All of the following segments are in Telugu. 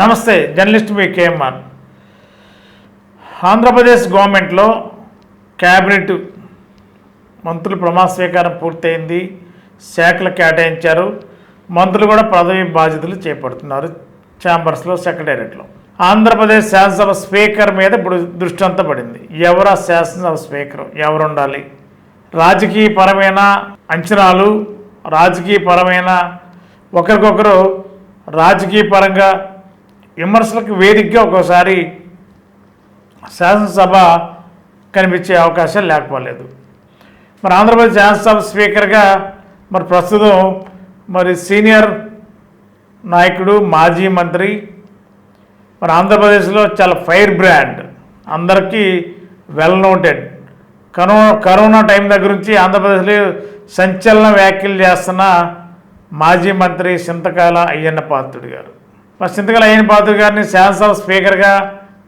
నమస్తే జర్నలిస్ట్ మీ కేఎంఆర్. ఆంధ్రప్రదేశ్ గవర్నమెంట్లో క్యాబినెట్ మంత్రులు ప్రమాణ స్వీకారం పూర్తయింది. శాఖలు కేటాయించారు. మంత్రులు కూడా పదవి బాధ్యతలు చేపడుతున్నారు ఛాంబర్స్లో సెక్రటేరియట్లో. ఆంధ్రప్రదేశ్ శాసనసభ స్పీకర్ మీద ఇప్పుడు దృష్టి అంతా పడింది. ఎవరా శాసనసభ స్పీకర్? ఎవరు ఉండాలి రాజకీయపరమైన అంచనాలు రాజకీయపరమైన ఒకరికొకరు రాజకీయపరంగా విమర్శలకు వేదికగా ఒక్కోసారి శాసనసభ కనిపించే అవకాశం లేకపోలేదు. మరి ఆంధ్రప్రదేశ్ శాసనసభ స్పీకర్గా మరి ప్రస్తుతం మరి సీనియర్ నాయకుడు మాజీ మంత్రి మరి ఆంధ్రప్రదేశ్లో చాలా ఫైర్ బ్రాండ్ అందరికీ well noted. Corona corona time దగ్గర నుంచి ఆంధ్రప్రదేశ్లో సంచలన వ్యాఖ్యలు చేస్తున్న మాజీ మంత్రి చింతకాల అయ్యన్న పాత్రుడు గారు. మరి సింతకాల అయ్యన్న గారిని శాసనసభ స్పీకర్గా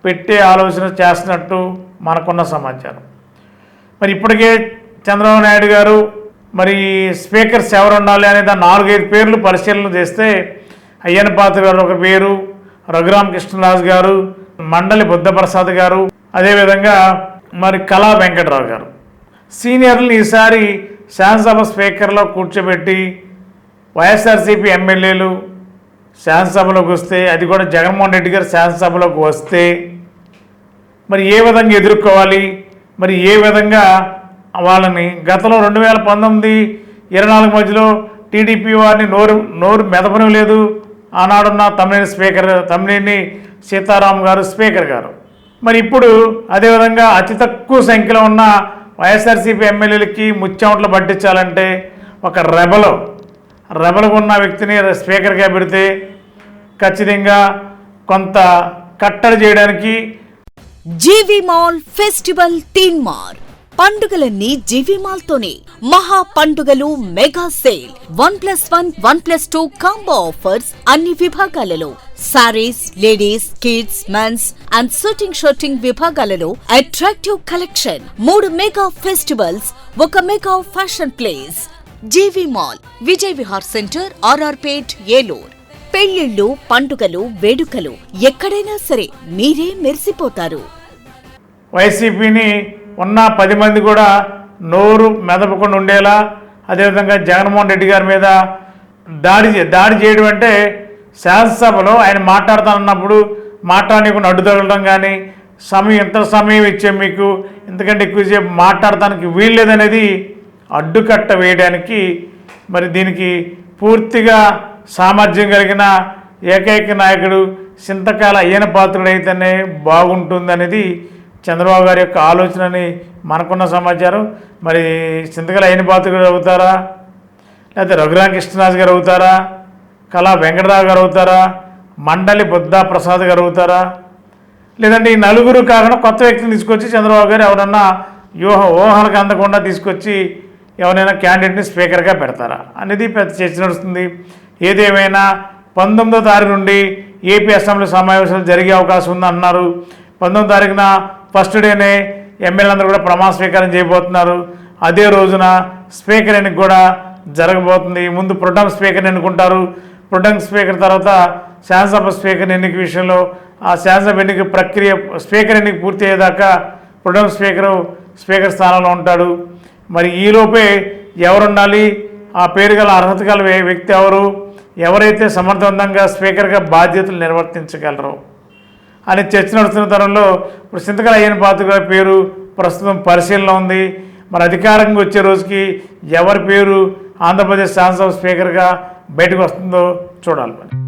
పెట్టే ఆలోచన చేస్తున్నట్టు మనకున్న సమాచారం. మరి ఇప్పటికే చంద్రబాబు నాయుడు గారు మరి స్పీకర్స్ ఎవరు ఉండాలి అనే దాని నాలుగైదు పేర్లు పరిశీలన చేస్తే అయ్యన్న పాత్ర గారు ఒక పేరు రఘురామ కృష్ణరాజు గారు మండలి బుద్ధప్రసాద్ గారు అదేవిధంగా మరి కళా వెంకటరావు గారు. సీనియర్లు ఈసారి శాసనసభ స్పీకర్లో కూర్చోబెట్టి వైఎస్ఆర్సీపీ ఎమ్మెల్యేలు శాసనసభలోకి వస్తే అది కూడా జగన్మోహన్ రెడ్డి గారు శాసనసభలోకి వస్తే మరి ఏ విధంగా ఎదుర్కోవాలి? మరి ఏ విధంగా వాళ్ళని గతంలో రెండు వేల పంతొమ్మిది ఇరవై నాలుగు మధ్యలో టీడీపీ వారిని నోరు నోరు మెదపడం లేదు ఆనాడున్న తమిళని స్పీకర్ తమిళని సీతారాం గారు స్పీకర్ గారు. మరి ఇప్పుడు అదేవిధంగా అతి తక్కువ సంఖ్యలో ఉన్న వైఎస్ఆర్సీపీ ఎమ్మెల్యేలకి ముచ్చెమట్లు పట్టించాలంటే ఒక రెబలో రెబలుగా ఉన్న వ్యక్తిని స్పీకర్గా పెడితే ఖచ్చితంగా కొంత కట్టడి చేయడానికి జీవి మాల్ ఫెస్టివల్ తీన్ మార్ పండుగలన్నీ జీవి మాల్ తోనే మహా పండుగలు mega sale. One plus one one plus two combo offers అన్ని విభాగాలలో. Sarees ladies kids mens and shooting shooting విభాగాలలో అట్రాక్టివ్ కలెక్షన్. మూడు మెగా ఫెస్టివల్స్ ఒక mega fashion place. GV mall Vijay Vihar centre RRpet Eluru. పెళ్ళిళ్ళు పండుగలు వేడుకలు ఎక్కడైనా సరే మీరే మెరిసిపోతారు. వైసీపీని ఉన్న పది మంది కూడా నోరు మెదపకుండా ఉండేలా అదేవిధంగా జగన్మోహన్ రెడ్డి గారి మీద దాడి దాడి చేయడం అంటే శాసనసభలో ఆయన మాట్లాడుతానన్నప్పుడు మాట్లాడనీయకుండా అడ్డు తగలడం కానీ సమయం ఇంత సమయం ఇచ్చే మీకు ఎందుకంటే ఎక్కువసేపు మాట్లాడటానికి వీల్లేదనేది అడ్డుకట్ట వేయడానికి మరి దీనికి పూర్తిగా సామర్థ్యం కలిగిన ఏకైక నాయకుడు సింతకాల అయ్యన పాత్రుడైతేనే బాగుంటుందనేది చంద్రబాబు గారి యొక్క ఆలోచనని మనకున్న సమాచారం. మరి సింతకాల అయ్యన పాత్రుడు అవుతారా? లేకపోతే రఘురామ కృష్ణరాజు గారు అవుతారా? కళా వెంకటరావు గారు అవుతారా? మండలి బుద్ధా ప్రసాద్ గారు అవుతారా? లేదంటే ఈ నలుగురు కాకుండా కొత్త వ్యక్తిని తీసుకొచ్చి చంద్రబాబు గారు ఎవరన్నా వ్యూహ ఊహలకు అందకుండా తీసుకొచ్చి ఎవరైనా క్యాండిడేట్ని స్పీకర్గా పెడతారా? అనేది పెద్ద చర్చ నడుస్తుంది. ఏదేమైనా పంతొమ్మిదో తారీఖు నుండి ఏపీ అసెంబ్లీ సమావేశాలు జరిగే అవకాశం ఉంది అన్నారు పంతొమ్మిది తారీఖున ఫస్ట్ డేనే ఎమ్మెల్యేలందరూ కూడా ప్రమాణ స్వీకారం చేయబోతున్నారు. అదే రోజున స్పీకర్ ఎన్నిక కూడా జరగబోతుంది. ముందు ప్రొటమ్ స్పీకర్ ఎన్నుకుంటారు. ప్రొటమ్ స్పీకర్ తర్వాత శాసనసభ స్పీకర్ ఎన్నిక విషయంలో ఆ శాసనసభ ఎన్నిక ప్రక్రియ స్పీకర్ ఎన్నిక పూర్తి అయ్యేదాకా ప్రొటమ్ స్పీకరు స్పీకర్ స్థానంలో ఉంటాడు. మరి ఈలోపే ఎవరుండాలి? ఆ పేరు గల అర్హత గల వ్యక్తి ఎవరు? ఎవరైతే సమర్థవంతంగా స్పీకర్గా బాధ్యతలు నిర్వర్తించగలరు? అని చర్చ నడుస్తున్న తరంలో ఇప్పుడు సింతకల అయ్యన పాత్ర గారి పేరు ప్రస్తుతం పరిశీలన ఉంది. మరి అధికారంగా వచ్చే రోజుకి ఎవరి పేరు ఆంధ్రప్రదేశ్ శాసనసభ స్పీకర్గా బయటకు వస్తుందో చూడాలి మరి.